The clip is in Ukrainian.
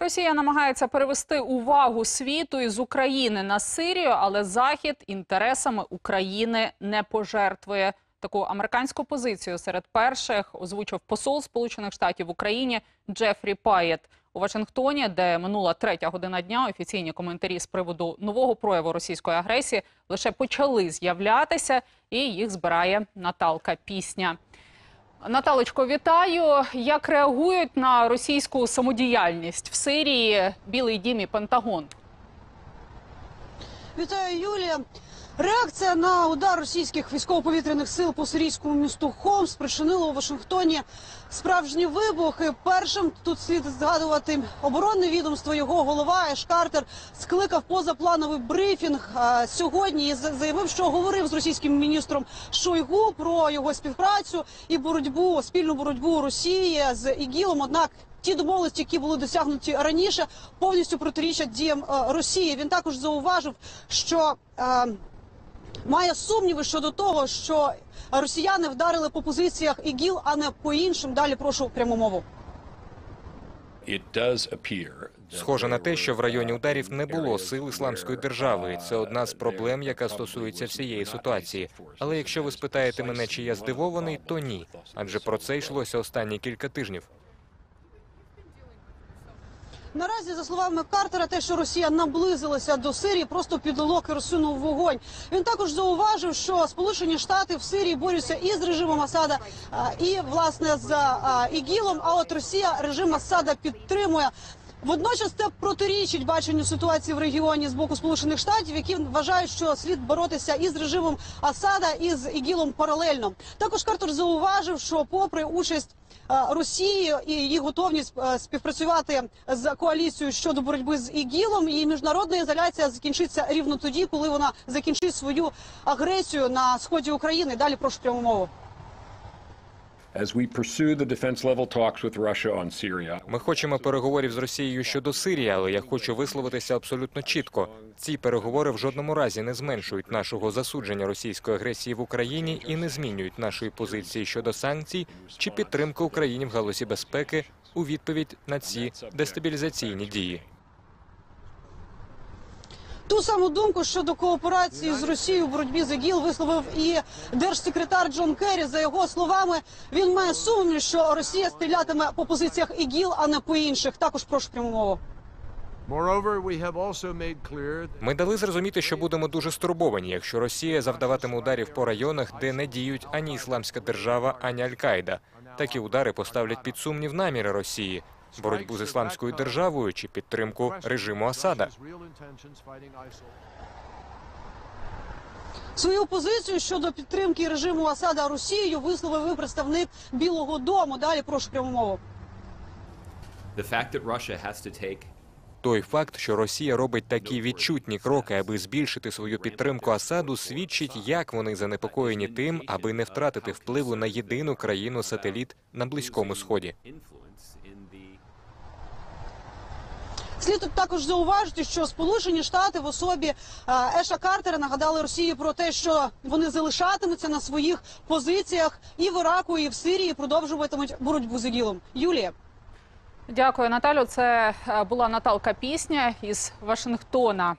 Росія намагається перевести увагу світу із України на Сирію, але Захід інтересами України не пожертвує. Таку американську позицію серед перших озвучив посол Сполучених Штатів в Україні Джефрі Паєт у Вашингтоні, де минула третя година дня. Офіційні коментарі з приводу нового прояву російської агресії лише почали з'являтися, і їх збирає Наталка Пісня. Наталочко, вітаю. Як реагують на російську самодіяльність в Сирії Білий Дім і Пентагон? Вітаю, Юлія. Реакція на удар російських військово-повітряних сил по сирійському місту Хом спричинила у Вашингтоні справжні вибухи. Першим тут слід згадувати оборонне відомство. Його голова Еш скликав позаплановий брифінг сьогодні і заявив, що говорив з російським міністром Шойгу про його співпрацю і боротьбу спільну боротьбу Росії з ІГІЛом. Однак ті домовленості, які були досягнуті раніше, повністю протирічать діям е, Росії. Він також зауважив, що е, має сумніви щодо того, що росіяни вдарили по позиціях ІГІЛ, а не по іншим. Далі прошу пряму мову. Схоже на те, що в районі ударів не було сил ісламської держави. Це одна з проблем, яка стосується всієї ситуації. Але якщо ви спитаєте мене, чи я здивований, то ні. Адже про це йшлося останні кілька тижнів. Наразі, за словами Картера, те, що Росія наблизилася до Сирії, просто підлило керосину в вогонь. Він також зауважив, що Сполучені Штати в Сирії борються і з режимом Асада, і власне з ІГІЛом. А от Росія режим Асада підтримує. Водночас це протирічить баченню ситуації в регіоні з боку Сполучених Штатів, які вважають, що слід боротися і з режимом Асада, і з ІГІЛом паралельно. Також Картер зауважив, що попри участь е, Росії і її готовність е, співпрацювати з коаліцією щодо боротьби з ІГІЛом, і міжнародна ізоляція закінчиться рівно тоді, коли вона закінчить свою агресію на сході України. Далі прошу пряму мову. Ми хочемо переговорів з Росією щодо Сирії, але я хочу висловитися абсолютно чітко. Ці переговори в жодному разі не зменшують нашого засудження російської агресії в Україні і не змінюють нашої позиції щодо санкцій чи підтримки Україні в галузі безпеки у відповідь на ці дестабілізаційні дії. Ту саму думку щодо кооперації з Росією в боротьбі з ІГІЛ висловив і держсекретар Джон Керрі. За його словами, він має сумнів, що Росія стрілятиме по позиціях ІГІЛ, а не по інших. Також прошу пряму мову. Ми дали зрозуміти, що будемо дуже стурбовані, якщо Росія завдаватиме ударів по районах, де не діють ані Ісламська держава, ані Аль-Каїда. Такі удари поставлять під сумнів наміри Росії, боротьбу з ісламською державою чи підтримку режиму Асада. Свою позицію щодо підтримки режиму Асада Росією висловив і представник Білого Дому. Далі прошу пряму мову. Той факт, що Росія робить такі відчутні кроки, аби збільшити свою підтримку Асаду, свідчить, як вони занепокоєні тим, аби не втратити впливу на єдину країну сателіт на близькому сході. Слід також зауважити, що Сполучені Штати в особі е, Еша Картера нагадали Росії про те, що вони залишатимуться на своїх позиціях і в Іраку, і в Сирії продовжуватимуть боротьбу з ІГІЛом. Юлія. Дякую, Наталю. Це е, була Наталка Пісня із Вашингтона.